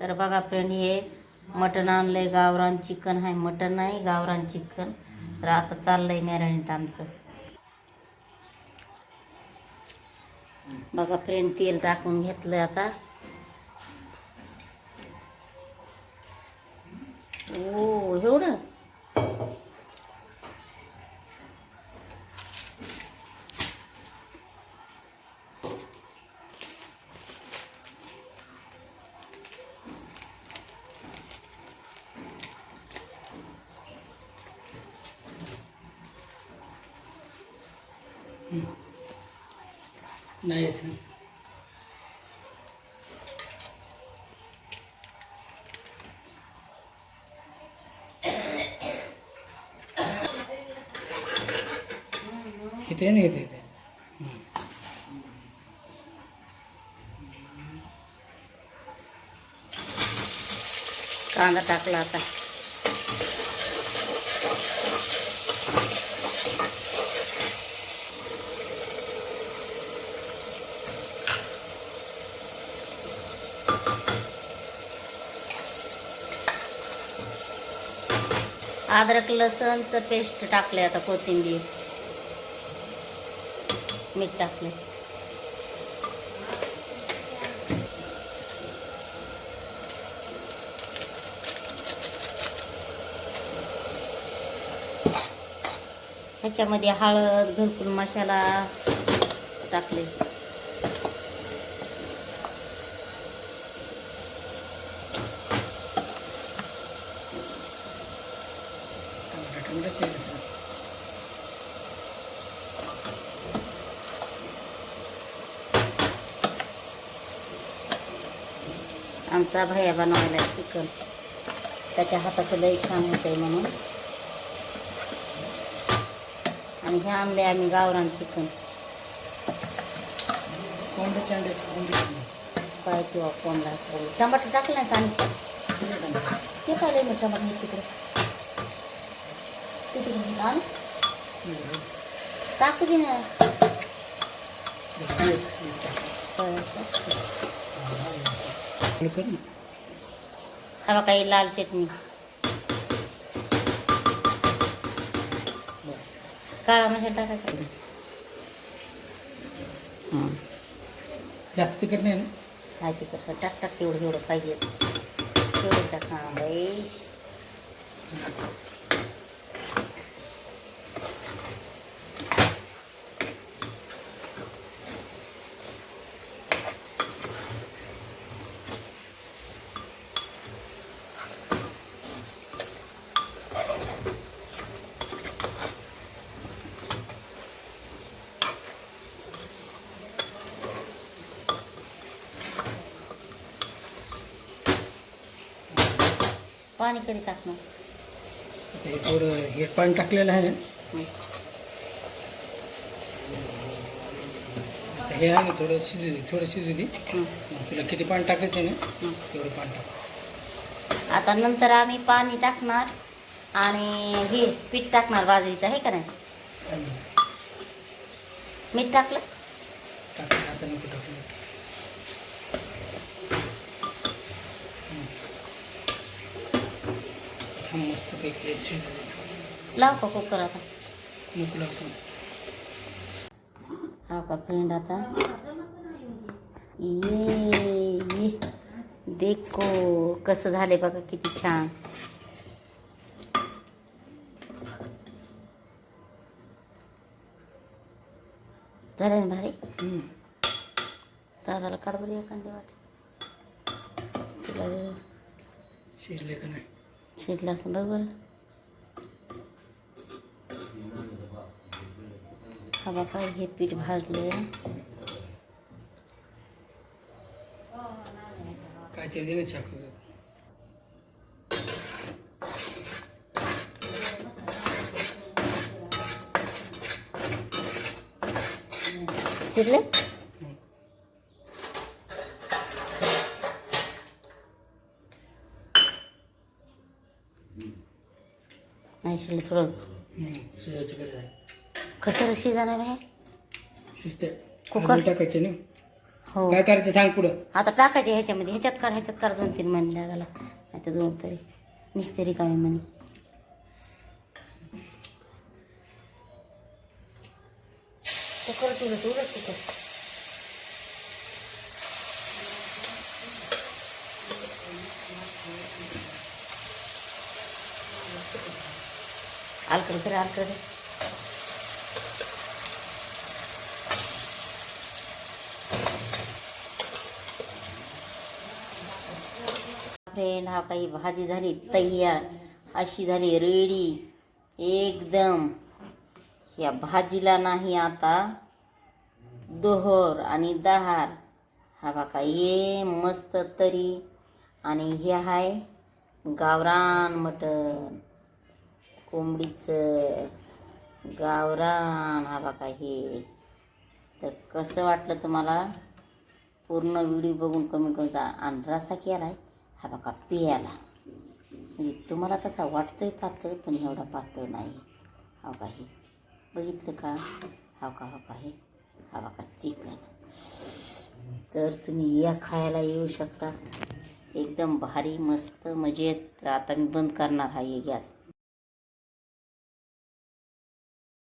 तर बघा फ्रेंड हे मटण आणलंय गावरान चिकन आहे. मटण नाही गावरान चिकन. तर आता चाललंय मॅरिनेट आमचं. बघा फ्रेंड तेल टाकून घेतलं आता ओ एवढं नाही येत. किती नाही येते ते कांदा टाकला आता अद्रक लसणचं पेस्ट टाकले आता कोथिंबीर. मीठ टाकले ह्याच्यामध्ये हळद घरकुल मसाला टाकले टमाटाचे आमचा भैया बनवायला चिकन. त्याच्या हाताचं लई छान होतंय म्हणून. आणि हे आणले आम्ही गावरान चिकन. कोंबडे चांडे काय किंवा टमाटर टाकलं नाही का आणि ते काय टमाटर तिकडे? ते तिकडे आण टाकू दे ना कर ना हवा काही लाल चटणी बस काळा मसाला टाकायचा हं. जास्त तिखट नाही ना काय तिखट टाक टाक तेवढं एवढं पाहिजे तेवढं टाक हां बाई पाणी कधी टाकणार हे थोडं हे पाणी टाकलेलं आहे ना हं. आता हे आहे ना थोडं शिजू दे थोडं शिजू दे. मग तुला किती पाणी टाकायचं आहे ना. तेवढं पाणी टाक आता नंतर आम्ही पाणी टाकणार आणि हे पीठ टाकणार बाजरीचं आहे का नाही मीठ टाकलं टाक आता नको टाकलं थांब मस्त पैकी लाव का कुकर आता? हा का फ्रेंड आता? ये ये. देखो कसं झाले बघा किती छान. झाले ना भारी. दादाला काढ बरं एखादी वाट तुला शिजले का नाही? शिजलं असं बघ बरं हा बघा हे पीठ भाजले काय ते दे ना चाकू शिजले नाही शिजले थोडं आहे कसं शिजा नाही बाहेर शिजते कुकर? टाकायचे ना हो. काय करायचं सांग पुढं. आता टाकायचे ह्याच्यामध्ये. ह्याच्यात काढ ह्याच्यात काढ दोन तीन महिने नाही तर दोन तरी. निसते रिकामी म्हणे. कुकर तुझं तुझं कुकर. ಆಲ್ಕಡೆ कर आलकडे फ्रेंड हा काही भाजी झाली तयार. अशी झाली रेडी एकदम. या भाजीला नाही आता दोहर आणि दहार. हा बाका ये मस्त तरी. आणि हे आहे गावरान मटण. कोंबडीचं गावरान हा बघा हे. तर कसं वाटलं तुम्हाला? पूर्ण व्हिडिओ बघून कमी कमी आणि रसा केलाय. हा बघा पियाला. म्हणजे तुम्हाला तसा आहे पातळ पण एवढा पातळ नाही. हा का हे. बघितलं का? हा का हा का हे. हा बघा चिकन. तर तुम्ही या खायला येऊ शकता. एकदम भारी मस्त मजेत. तर आता मी बंद करणार हा हे गॅस.